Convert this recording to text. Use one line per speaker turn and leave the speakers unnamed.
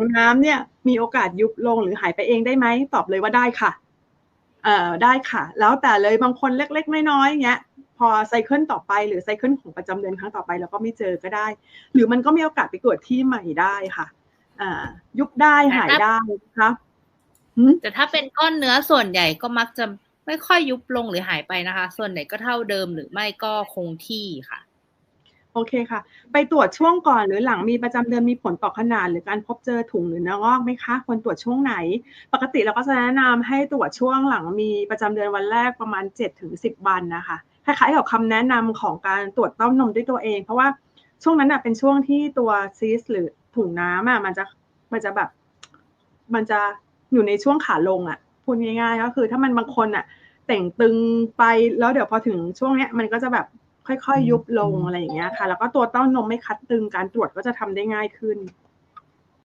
ถุงน้ำเนี่ย มีโอกาสยุบลงหรือหายไปเองได้ไหมตอบเลยว่าได้ค่ะ เอ่อได้ค่ะ แล้วแต่เลยบางคนเล็ก ๆ น้อยๆเงี้ยพอไซเคิลต่อไปหรือไซเคิลของประจำเดือนครั้งต่อไปเราก็ไม่เจอก็ได้ หรือมันก็มีโอกาสไปตรวจที่ใหม่ได้ค่ะอ่ายุบได้หายได้นะคะ
แต่ถ้าเป็นก้อนเนื้อส่วนใหญ่ก็มักจะไม่ค่อยยุบลงหรือหายไปนะคะ ส่วนไหนก็เท่าเดิมหรือไม่ก็คงที่ค่ะ
โอเคค่ะ ไปตรวจช่วงก่อนหรือหลังมีประจำเดือนมีผลต่อขนาด หรือการพบเจอถุงหรือเนื้องอกไหมคะควรตรวจช่วงไหน ปกติเราก็จะแนะนำให้ตรวจช่วงหลังมีประจำเดือนวันแรกประมาณ7ถึง10 วันนะคะคล้ายๆกับคำแนะนำของการตรวจเต้านมด้วยตัวเอง เพราะว่าช่วงนั้นนะเป็นช่วงที่ตัวซีสหรือถุงน้ำอะมันจะมันจะแบบ มันจะอยู่ในช่วงขาลงอะพูดง่ายๆก็คือถ้ามันบางคนอะ แต่งตึงไปแล้วเดี๋ยวพอถึงช่วงเนี้ยมันก็จะแบบ ค่อยๆ ยุบลงอะไรอย่างเงี้ยค่ะ แล้วก็ตัวเต้านมไม่คัดตึงการตรวจก็จะทำได้ง่ายขึ้น